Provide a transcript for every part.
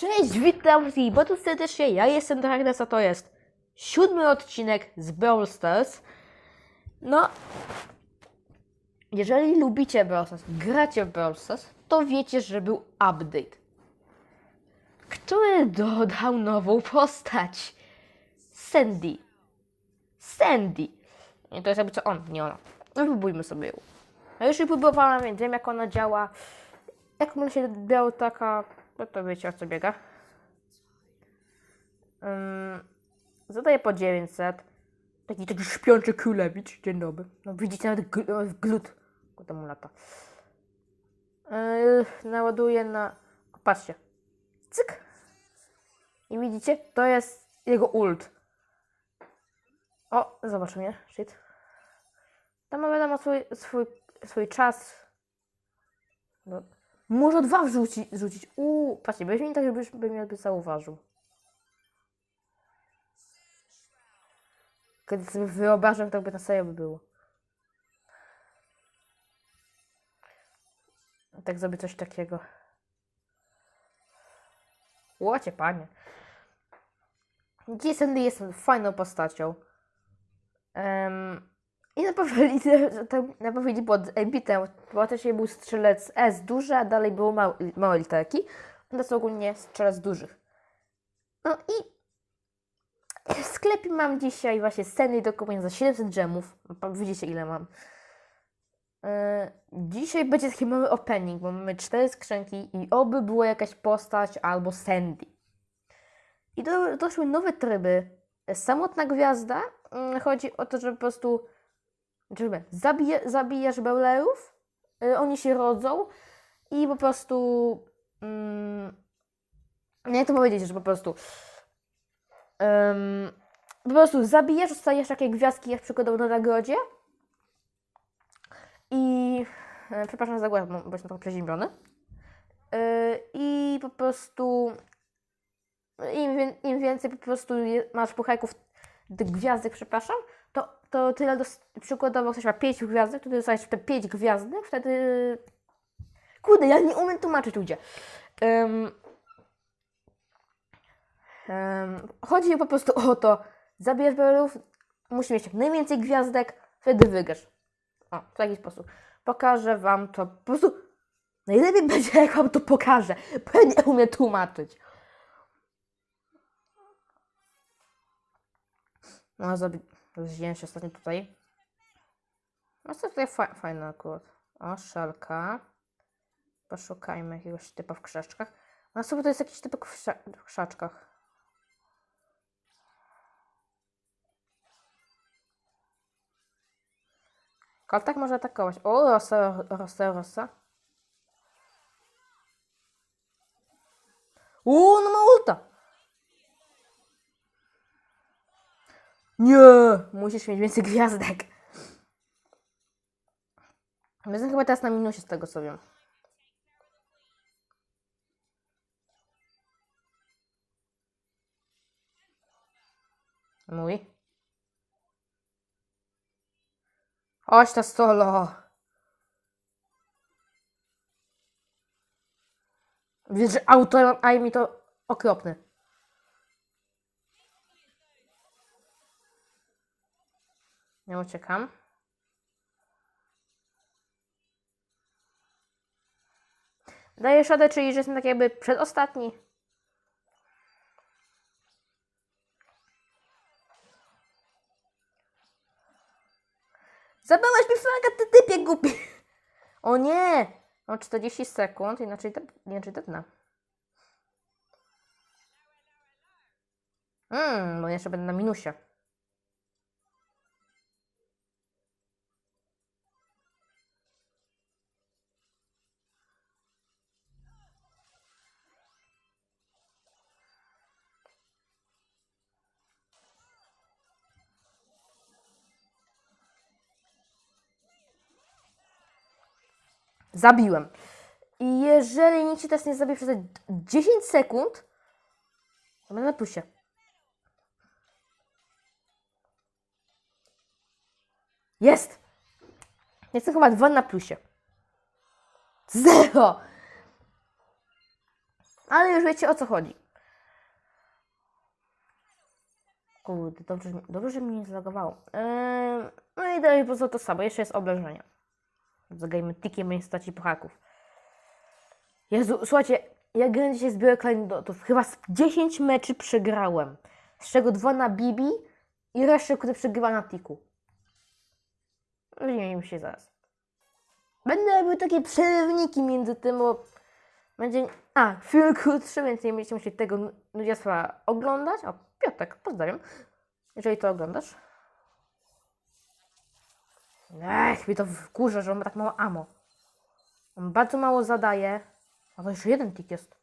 Cześć, witam i bardzo serdecznie, ja jestem Darkness, a to jest siódmy odcinek z Brawl Stars. No, jeżeli lubicie Brawl Stars, gracie w Brawl Stars, to wiecie, że był update, który dodał nową postać. Sandy. Sandy. I to jest jakby co on, nie ona. No próbujmy sobie ją. Ja już jej próbowałam, więc wiem jak ona działa. Jak ona się biała taka, no to wiecie o co biega. Um, zadaję po 900. Taki taki śpiący królewicz. Dzień dobry. No widzicie nawet gl- glut. Kto mu lata. Yy, naładuję na... Patrzcie. Cyk. I widzicie? To jest jego ult. O, zobacz mnie. Shit. Tam ma wiadomo swój, swój, swój czas. No. Może dwa wrzuci, rzucić. Uuu, patrzcie, weź mi tak, żebyś by mnie by zauważył. Kiedy sobie wyobrażam, to by na serio by było. Tak zrobię coś takiego. Łocie, panie. Dzisiaj Sandy jest fajną postacią. Em, I na powiedzi, na powiedzi pod embitem, bo też był strzelec S duży, a dalej było małe, małe literki. To jest ogólnie strzelec dużych. No i w sklepie mam dzisiaj właśnie sceny do kupienia za 700 gemów. Widzicie ile mam. E, Dzisiaj będzie taki mały opening, bo mamy cztery skrzynki i oby była jakaś postać albo Sandy. I do, doszły nowe tryby. Samotna gwiazda. mm, Chodzi o to, że po prostu żeby zabije, zabijasz beulerów, y, oni się rodzą i po prostu mm, jak to powiedzieć, że po prostu po prostu zabijasz, dostajesz takie gwiazdki jak przykładowo na nagrodzie i e, przepraszam za głos, bo jestem trochę przeziębiony. Y, i po prostu im, im więcej po prostu masz puchajków gwiazdek, przepraszam, to, tyle, dos- przykładowo ktoś ma 5 gwiazdek, to dostajesz te 5 gwiazdek, wtedy... Kurde, ja nie umiem tłumaczyć ludzie. Um, um, chodzi po prostu o to, zabierz belów, musi mieć jak najwięcej gwiazdek, wtedy wygrasz. O, w taki sposób. Pokażę wam to, po prostu najlepiej będzie, jak wam to pokażę, bo ja nie umiem tłumaczyć. No, zabi- zdjęłem się ostatnio tutaj. No, co tutaj fa- fajne akurat. O, szalka. Poszukajmy jakiegoś typa w krzaczkach. No, sobie to jest jakiś typ w, w krzaczkach. Może atakować. O, rosa, rosa, rosa. Uuu, no ma ulta. Nie, musisz mieć więcej gwiazdek. Jestem chyba teraz na minusie z tego co wiem. Mój. Chodź ta solo. Wiesz, że auto a mi to okropny. Nie uciekam. Daję szadę, czyli że jestem tak jakby przedostatni. Zabałaś mi flaga, ty typie głupi. O nie! Mam 40 sekund, inaczej, te, inaczej tetnę. Mmm, bo jeszcze będę na minusie. Zabiłem. I jeżeli nikt się teraz nie zabije przez 10 sekund, to będę na plusie. Jest! Jestem chyba dwa na plusie. Zero! Ale już wiecie o co chodzi. Kurde, dobrze, dobrze że mnie nie zlogowało. Eee, no i dalej poza to samo. Jeszcze jest obrażenie. Zagrajmy tikiem instaci puchaków. Jezu, słuchajcie, ja grałem dzisiaj z biokleinotów. Chyba z 10 meczy przegrałem. Z czego dwa na Bibi i resztę, które przegrywa na tiku. Wymienimy się zaraz. Będę robił takie przerywniki między tym, bo będzie... A, film krótszy, więc nie będziecie musieli tego nu- nudziarstwa oglądać. O, Piotrek, pozdrawiam. Jeżeli to oglądasz. Ech, mi to wkurza, że on ma tak mało amo. On bardzo mało zadaje. A to jeszcze jeden tik jest.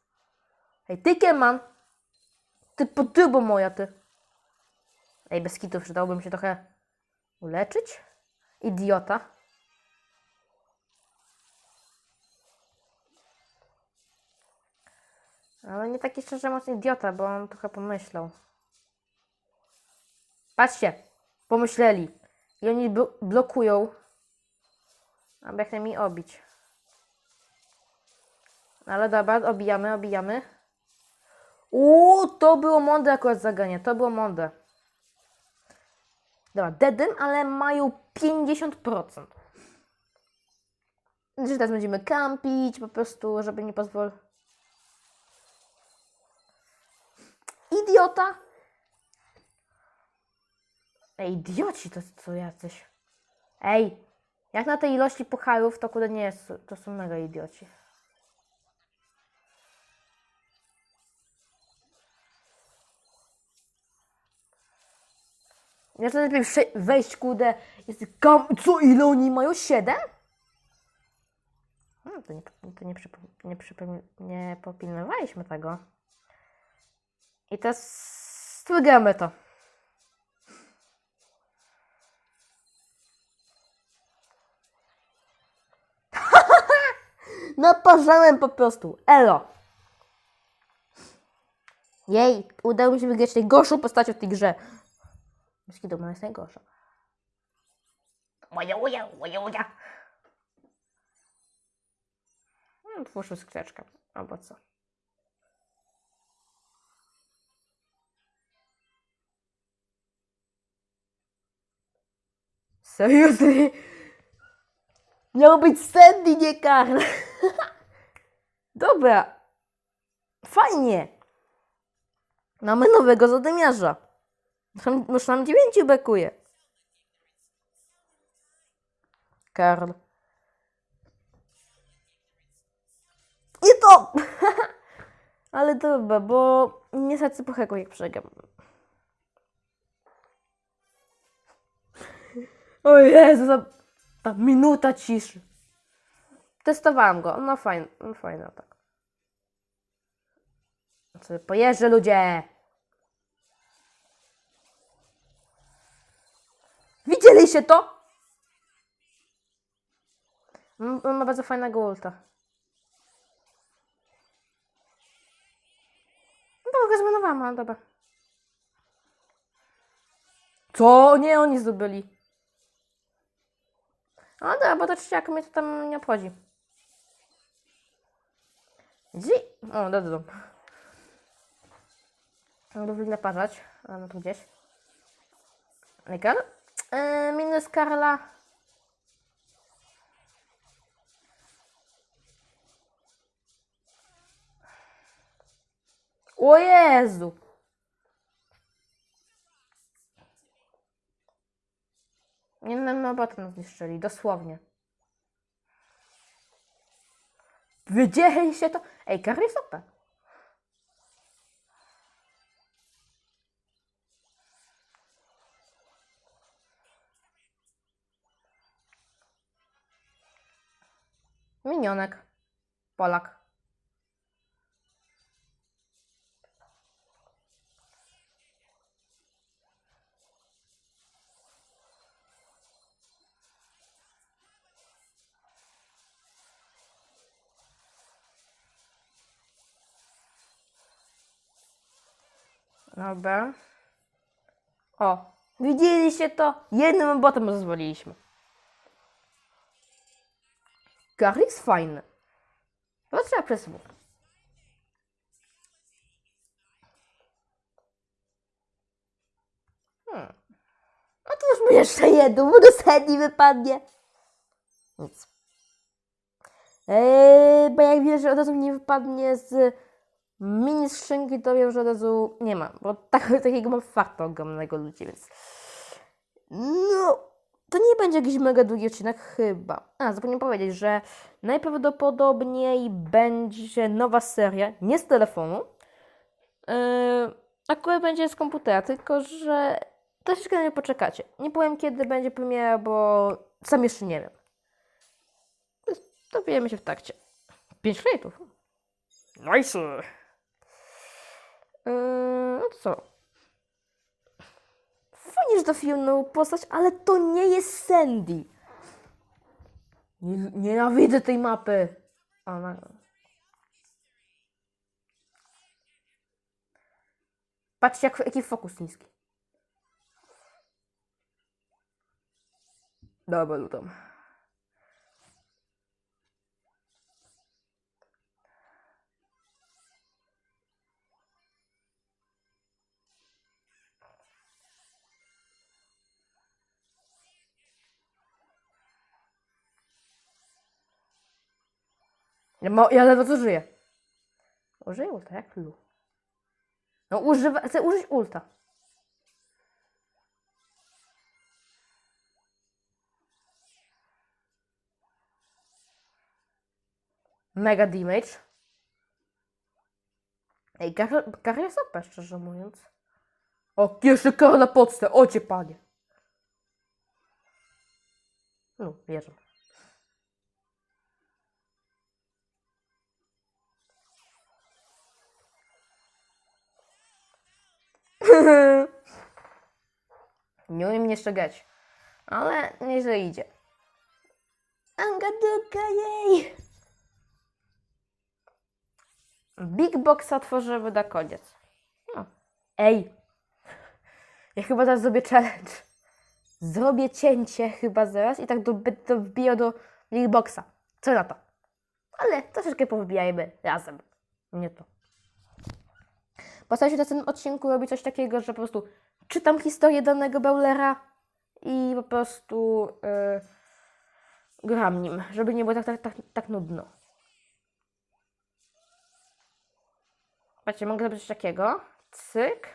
Ej, tykiem mam! Ty potybo moja, ty. Ej, bez kitów przydałoby mi się trochę uleczyć. Idiota. Ale nie taki szczerze mocny idiota, bo on trochę pomyślał. Patrzcie, pomyśleli. I oni blo- blokują, aby jak najmniej obić. Ale dobra, obijamy, obijamy. Uuu, to było mądre akurat zaganie, to było mądre. Dobra, deadem, ale mają 50%. Że teraz będziemy kampić, po prostu, żeby nie pozwolić. Idiota! Ej, idioci to co jacyś. Ej, jak na tej ilości pucharów, to kurde nie jest, to są mega idioci. Ja to lepiej wejść, kurde, jest kam... Co, ile oni mają? Siedem? Hmm, to nie, to nie, przypo- nie, przypo- nie popilnowaliśmy tego. I teraz wygramy to. Naparzałem po prostu. Elo. Jej, udało mi się wygrać najgorszą postacią w tej grze. Myśli doma jest najgorsza. Moja, moja, moja, moja. No, Twórzmy skrzeczkę. Albo co. Serio, ty? Miało być Sandy, nie Karl. Dobra. Fajnie. Mamy nowego zadymiarza. Już- nam dziewięciu brakuje. Karl. Nie to! Ale dobra, bo nie serce pochego jak przegram. O Jezu, ta minuta ciszy. Testowałam go, no fajny, no fajny tak. Sobie pojeżdżę ludzie! Widzieliście to? On ma bardzo fajnego ulta. No, go zbanowałam, ale dobra. Co? Nie, oni zdobyli. No dobra, bo to trzeciaka mnie to tam nie obchodzi. Gdzie? O, do domu. Mogę naparzać, ale no tu gdzieś. Lekar? Yy, minus Karla. O Jezu! Nie no, no nas zniszczyli, dosłownie. Widzieliście to? Karl jest OP. Minionek. Polak. Dobra. O, widzieliście to? Jednym botem rozwaliliśmy. Garlic jest fajny. To trzeba przesuwać. Hmm. A to już jeszcze jedną, bo dosadnie wypadnie. Nic. Eee, bo jak wiele, że od razu nie wypadnie z mini skrzynki, to wiem, że od razu nie ma. Bo tak, takiego mam farta ogromnego ludzi, więc... No, to nie będzie jakiś mega długi odcinek, chyba. A, zapomniałem powiedzieć, że najprawdopodobniej będzie nowa seria, nie z telefonu, yy, akurat będzie z komputera, tylko że troszeczkę na nie poczekacie. Nie powiem kiedy będzie premiera, bo sam jeszcze nie wiem. Dowiemy się w takcie. 5 kredytów. Nice. Yy, no to co? Fajnie, że trafiłem nową postać, ale to nie jest Sandy. Nie, nienawidzę tej mapy. Ona... Patrzcie, jak, jaki fokus niski. Dobra, lutam. Ja, mo- ja ledwo co żyję. Użyj ulta, jak lu. No używa, chcę użyć ulta. Mega damage. Ej, Gary jest OP, szczerze mówiąc. O, jeszcze kara na podstę, o cię panie. No, wierzę. Nie umiem jeszcze grać, ale nieźle idzie. Angaduka, jej! Big Boxa tworzymy na koniec. No. Ej! Ja chyba teraz zrobię challenge. Zrobię cięcie chyba zaraz i tak do, do wbiję do Big Boxa. Co na to? Ale troszeczkę powbijajmy razem. Nie to. Postaram się na tym odcinku robić coś takiego, że po prostu czytam historię danego Bowlera i po prostu yy, gram nim, żeby nie było tak, tak, tak, tak nudno. Patrzcie, mogę zrobić coś takiego. Cyk.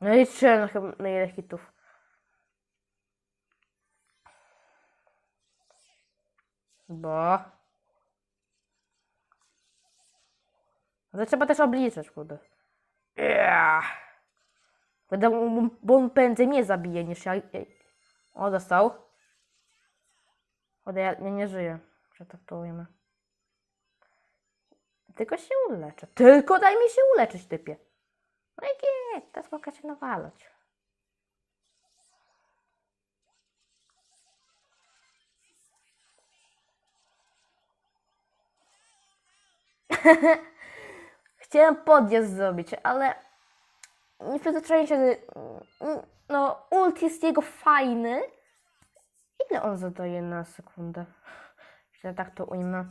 No i liczyłem chyba na ile hitów. Bo... Ale trzeba też obliczyć, kurde. Yeah. Będę, bo on prędzej mnie zabije niż ja. O, dostał. Kurde, ja, ja nie żyję, że tak to ujmę. Tylko się uleczę. Tylko daj mi się uleczyć, typie. No i git, teraz mogę cię nawalać. Chciałem podjazd zrobić, ale nie przyzwyczaiłem się do... No, ult jest jego fajny. Ile on zadaje na sekundę? Jeśli tak to ujmę.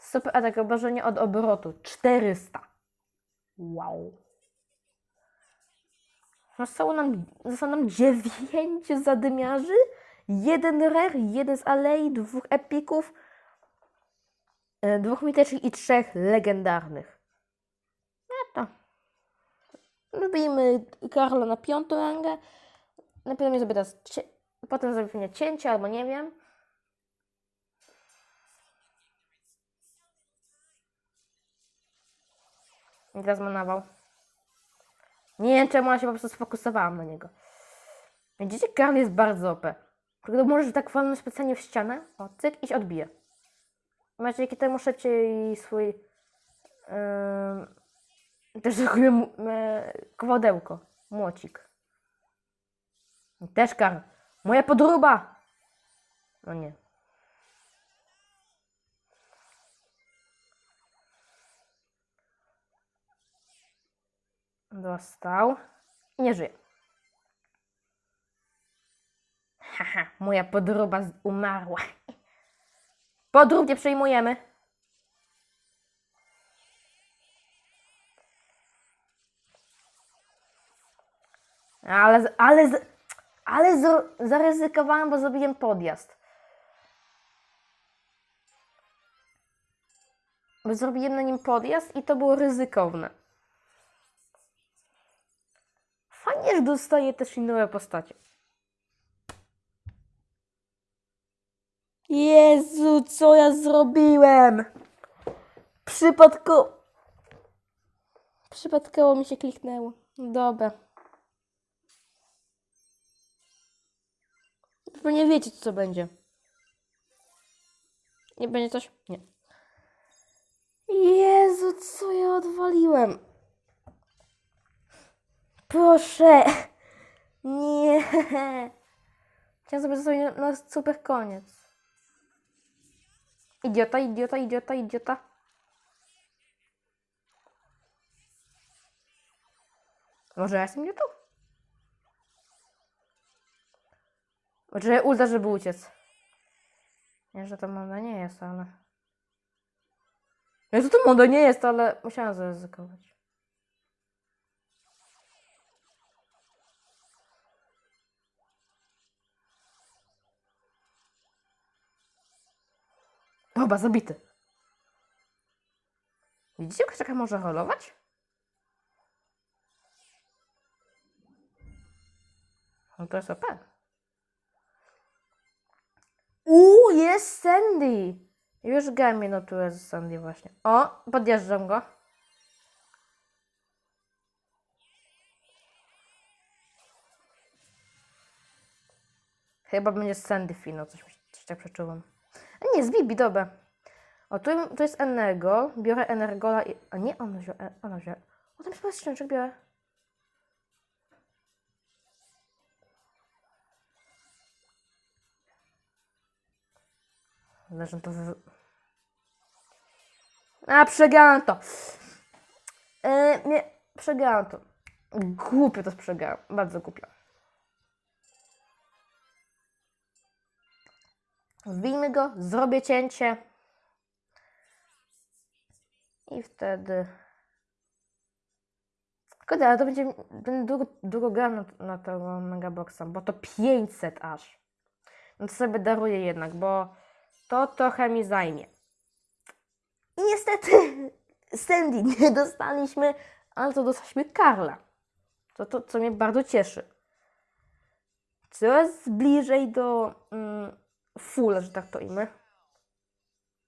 Super atak, obrażenie od obrotu. 400. Wow. Zostało nam, zostało nam 9 zadymiarzy, jeden rare, jeden z alei, dwóch epików, e, dwóch mitycznych i trzech legendarnych. No to. Robimy Karla na piątą rangę. Najpierw zrobię teraz, potem zrobimy cięcie, albo nie wiem. I teraz ma nawał. Nie wiem czemu ja się po prostu sfokusowałam na niego. Widzicie, Karl jest bardzo OP. Tylko możesz tak walnąć specjalnie w ścianę, o cyk i się odbije. Macie dzięki temu szybciej swój yy, też zrobiłem yy, kowadełko, młocik. Też Karl. Moja podróba! No nie. Dostał. Nie żyje. Haha, moja podróba z- umarła. Podrób nie przejmujemy. Ale, ale, ale zaryzykowałem, bo zrobiłem podjazd. Bo zrobiłem na nim podjazd i to było ryzykowne. Fajnie, że dostaję też inne postacie. Jezu, co ja zrobiłem? Przypadkowo. Przypadkowo mi się kliknęło. Dobra. Wy nie wiecie, co będzie. Nie będzie coś? Nie. Jezu, co ja odwaliłem? Proszę. Nie. Chciałem sobie zostawić na, na super koniec. Idiota, idiota, idiota, idiota. Może ja jestem idiotą? Może ulta, żeby uciec. Nie, że to moda nie jest, ale... Nie, że to moda nie jest, ale musiałam zaryzykować. Dobra, zabity. Widzicie, taka może rolować? No to jest OP. Uuu, jest Sandy! Już grałem jedną z Sandy właśnie. O, podjeżdżam go. Chyba będzie Sandy Fino, coś, coś tak przeczuwam. A nie, z Bibi, dobra. O, tu, tu jest Energo. Biorę Energola i... A nie, ona wzięła... e, Ona wzięła... O, tam jest skrzyneczek, biorę. Zresztą to... A, przegrałam to. E, nie, przegrałam to. Głupio to przegrałam. Bardzo głupio. Wbijmy go, zrobię cięcie. I wtedy... Kurde, ale to będzie... Będę długo, długo grał na, na tego Megaboxa, bo to 500 aż. No to sobie daruję jednak, bo to trochę mi zajmie. I niestety Sandy nie dostaliśmy, ale to dostaliśmy Karla. To, to co mnie bardzo cieszy. Coraz bliżej do mm, full, że tak to imię.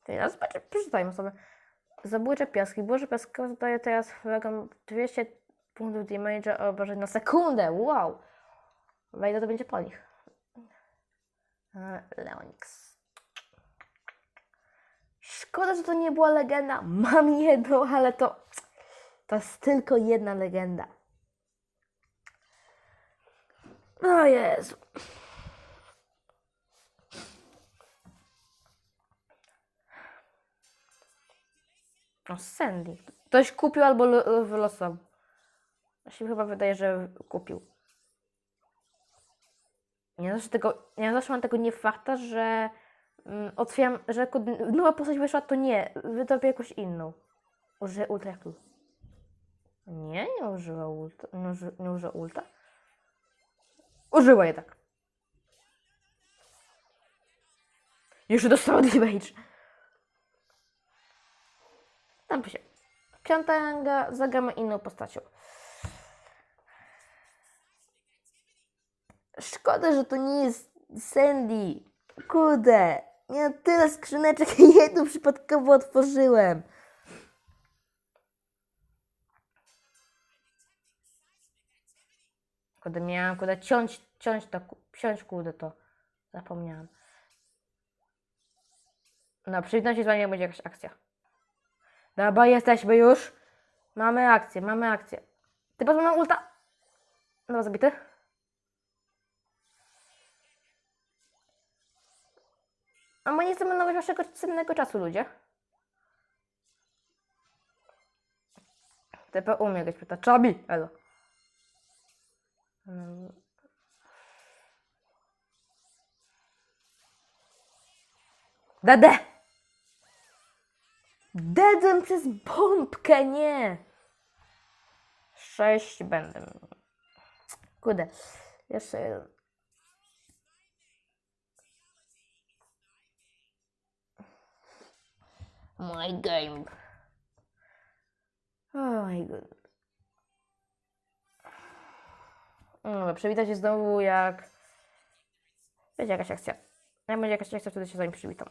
Teraz przeczytajmy sobie. Zabójcze piaski. Boże piaskowe zadaje teraz wrogom 200 punktów damage'a obrażeń na sekundę. Wow! Wejdę, to będzie po nich. E, Leonix. Szkoda, że to nie była legenda. Mam jedną, ale to. To jest tylko jedna legenda. O Jezu. O, Sandy. Ktoś kupił albo wylosował. Ja się chyba wydaje, że kupił. Nie zawsze tego, nie zawsze mam tego nie farta, że otwieram, że nowa postać wyszła, to nie, wydobię jakąś inną. Użyję ulta jak. Nie, nie użyła ulta. Nie, uży, nie użyła ulta. Użyła jednak. Już dostała damage. Tam się. Piąta ranga, zagramy inną postacią. Szkoda, że to nie jest Sandy. Kurde. Miałem tyle skrzyneczek i jedną przypadkowo otworzyłem. Kurde, miałam, kurde, ciąć, ciąć to, ciąć, kurde, to. Zapomniałam. No, przyjdę się z wami, będzie jakaś akcja. Dobra, jesteśmy już. Mamy akcję, mamy akcję. Ty pozwól na ulta. Dobra, zabity. A bo nie chcemy marnować waszego cennego czasu, ludzie. TP umie jakieś pyta. Czabi, elo. Dede! Dedem przez bombkę, nie! Sześć będę. Kurde. Jeszcze jeden. My game. Oh my god. No Dobra, przywitać się znowu jak... Będzie jakaś akcja. Jak będzie jakaś akcja, wtedy się z wami przywitam.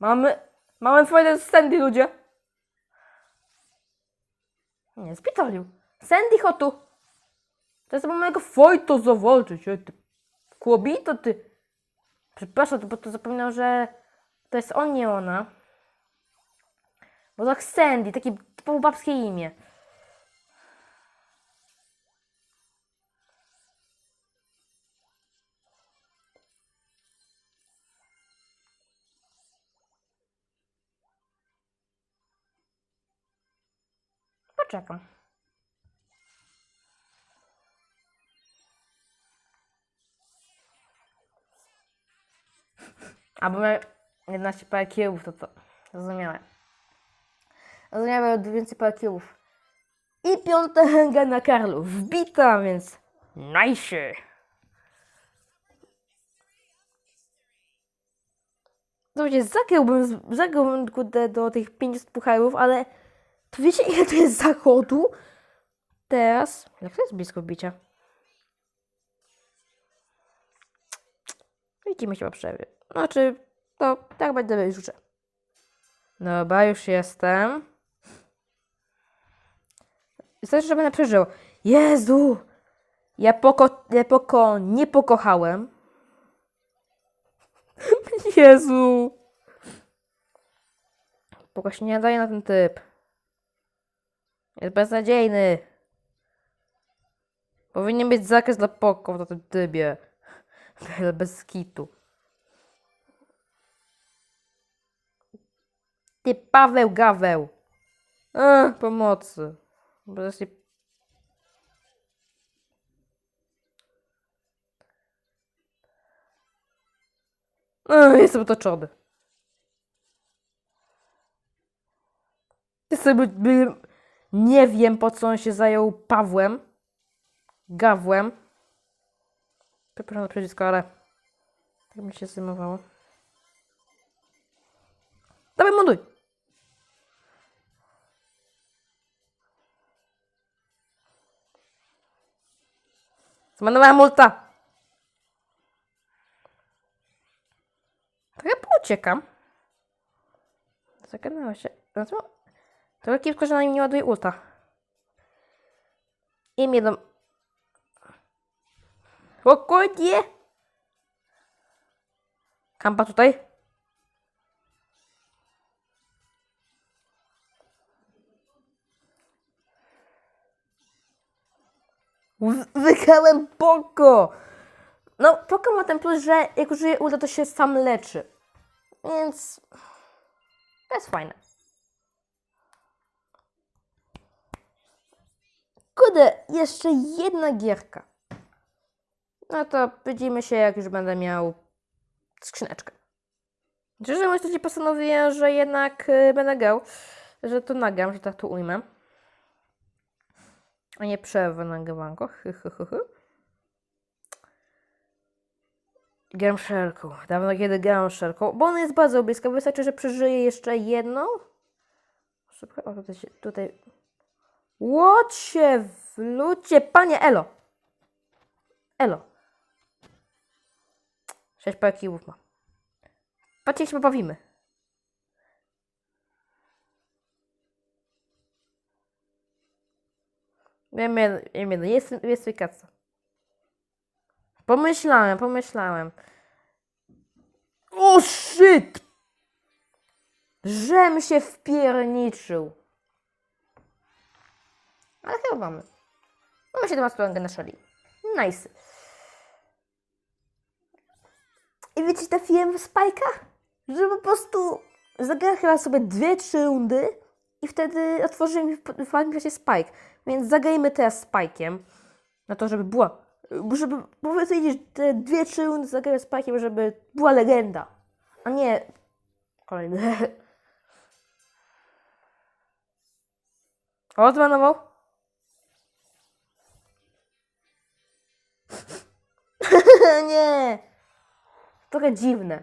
Mamy... Mamy fajne Sandy, ludzie. Nie, spitolił. Sandy Hotu. To jest mojego Fojto zawalczyć. ej, Ty. Kłobito, ty. Przepraszam, bo to zapomniał, że to jest on, nie ona. Bo tak Sandy, takie typowo babskie imię. Poczekam. Albo miałem 11 parę kiełów, to to zrozumiałem. Zrozumiałem więcej parę kiełów. I piąta hęga na Karlu. Wbita, więc nice. Słuchajcie, zagrałbym, zagrałbym do tych 500 pucharów, ale to wiecie ile to jest zachodu? Teraz, jak to jest blisko wbicia? Widzimy się po przerwie. Znaczy, to tak będę życzę. Dobra, już jestem. Znaczy, że będę przeżył. Jezu! Ja poko, ja poko nie pokochałem. Jezu! Poko nie daje na ten typ. Jest beznadziejny. Powinien być zakaz dla poko na tym. Ale bez kitu. Ty Paweł Gaweł. A, pomocy. Bo nie... A, jestem otoczony. By... Nie wiem po co on się zajął Pawłem. Gawłem. Przepraszam za przycisko, ale tak mi się zajmowało. Dawaj, montuj! Zmarnowałem multa! Trochę pouciekam. Zagadnęła się. No. Trochę kiepsko, że na nim nie ładuje ulta. I mnie do... Spokojnie! Kampa tutaj. W- Wykałem Poko! No, Poko ma ten plus, że jak użyje ulta, to się sam leczy. Więc... To jest fajne. Kurde, jeszcze jedna gierka. No to widzimy się, jak już będę miał skrzyneczkę. Szczerze mówiąc, postanowiłem, że jednak y, będę grał, że to nagram, że tak to ujmę. A nie przerwę nagrywanko. Gram szelką. Dawno kiedy grałem szelką, bo ona jest bardzo bliska. Wystarczy, że przeżyję jeszcze jedną. Szybko, o tutaj, tutaj. Łocie w ludzie, panie Elo. Elo. Sześć parę kiłów ma. Patrzcie, jak się pobawimy. Wiem, wiem, wiem, jest, jest kaca. Pomyślałem, pomyślałem. O shit! Żem się wpierniczył. Ale chyba mamy. Mamy 17 rangę na szali. Nice. I wiecie, trafiłem w spajka? Że po prostu zagrałem chyba sobie dwie, trzy rundy i wtedy otworzyłem mi w w czasie spike. Więc zagrajmy teraz spajkiem. Na to, żeby była Żeby powiedzieć te dwie, trzy rundy zagrać z Pajkiem, żeby była legenda. A nie kolejny. O, nie. Trochę dziwne.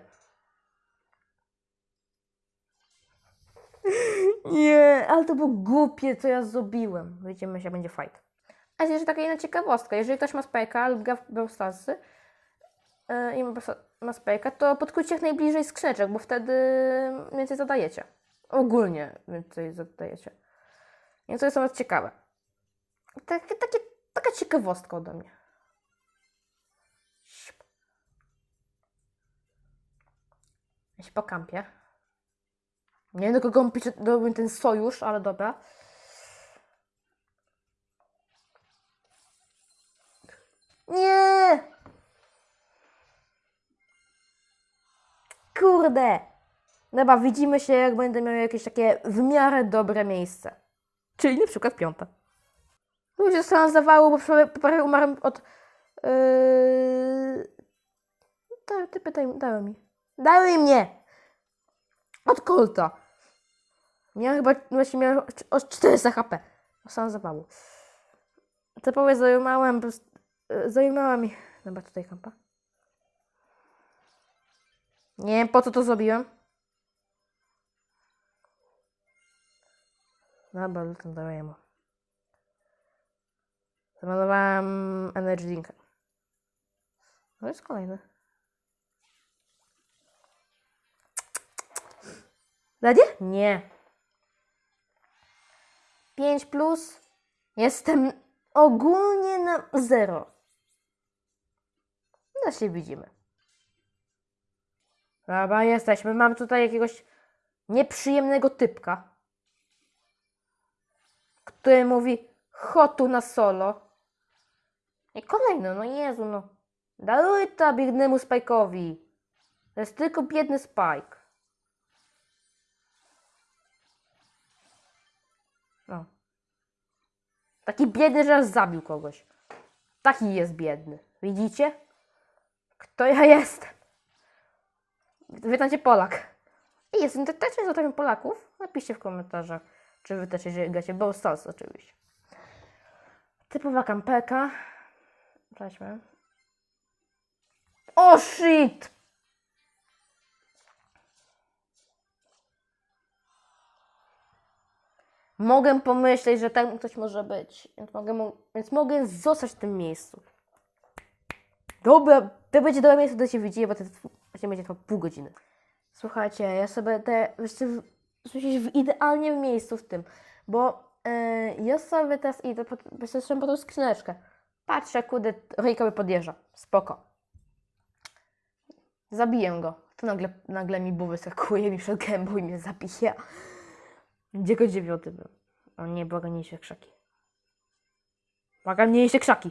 Nie, ale to było głupie, co ja zrobiłem. Widzimy się, będzie fight. A jeszcze taka jedna ciekawostka. Jeżeli ktoś ma spajka lub gra w yy, i ma, ma spajka, to podkróćcie jak najbliżej skrzyneczek, bo wtedy więcej zadajecie. Ogólnie więcej zadajecie. Więc to jest nawet ciekawe. Takie, taka ciekawostka ode mnie. Ja się pokampię. Nie wiem, do kogo pisze ten sojusz, ale dobra. Nie! Kurde! Dobra, widzimy się, jak będę miał jakieś takie w miarę dobre miejsce. Czyli na przykład piąte. Ludzie sobie zawało, bo prawie, umarłem od... Yy... Daj, ty pytaj, daj mi. Daj mnie! Od kolta. Miałem chyba, właśnie miałem o 400 HP. Sam zawału. Typowo zajmowałem, po prostu- yy, zajmowałem... Dobra, tutaj kampa. Nie wiem, po co to zrobiłem. Dobra, lutem daję mu. Zamalowałem Energy Drinka. To jest kolejny. Dadzie? Nie. 5 plus. Jestem ogólnie na 0. No się widzimy. Dobra, jesteśmy. Mam tutaj jakiegoś nieprzyjemnego typka, który mówi chotu na solo. I kolejny, no Jezu, no. Daruj to biednemu Spike'owi. To jest tylko biedny Spike. Taki biedny, że zabił kogoś. Taki jest biedny. Widzicie? Kto ja jestem? Witajcie Polak. I jest też zostawiam Polaków. Napiszcie w komentarzach, czy wy też gracie Brawl Stars oczywiście. Typowa kampeka. Weźmy. O shit! Mogę pomyśleć, że tam ktoś może być. Więc mogę, więc mogę zostać w tym miejscu. Dobra, to będzie dobre miejsce, do się widzimy, bo to właśnie będzie trwało pół godziny. Słuchajcie, ja sobie te, jeszcze w, w idealnie w miejscu w tym, bo e, ja sobie teraz idę, patrzę po tą skrzyneczkę. Patrzę, kudy mi podjeżdża. Spoko. Zabiję go. To nagle, nagle mi buły wyskakuje mi przed gębą i mnie zabija. Go dziewiąty był? O nie, błagam, nie się krzaki. Błagam, nie się krzaki.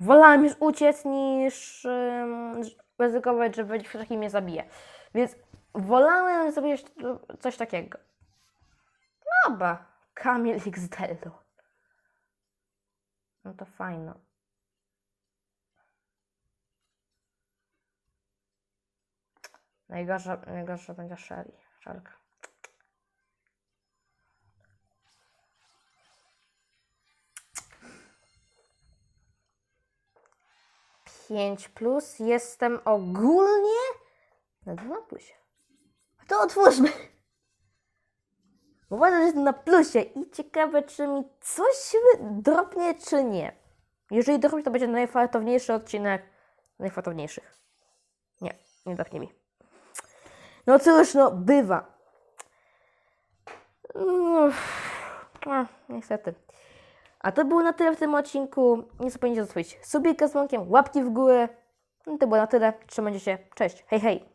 Wolałem już uciec niż ym, ryzykować, że krzaki mnie zabije. Więc wolałem zrobić coś takiego. Dobra, Kamil XD. No to fajno. Najgorsza, najgorsza będzie Shelly. Shelka. Pięć plus. Jestem ogólnie na dwa plusie. To otwórzmy. Uważam, że jestem na plusie i ciekawe, czy mi coś dropnie, czy nie. Jeżeli dropnie, to będzie najfartowniejszy odcinek najfartowniejszych. Nie, nie dropnie mi. No cóż, no, bywa. Uff, a, niestety. A to było na tyle w tym odcinku. Nie zapomnijcie zostawić subika z łapki w górę. No to było na tyle. Trzymajcie się. Cześć. Hej, hej.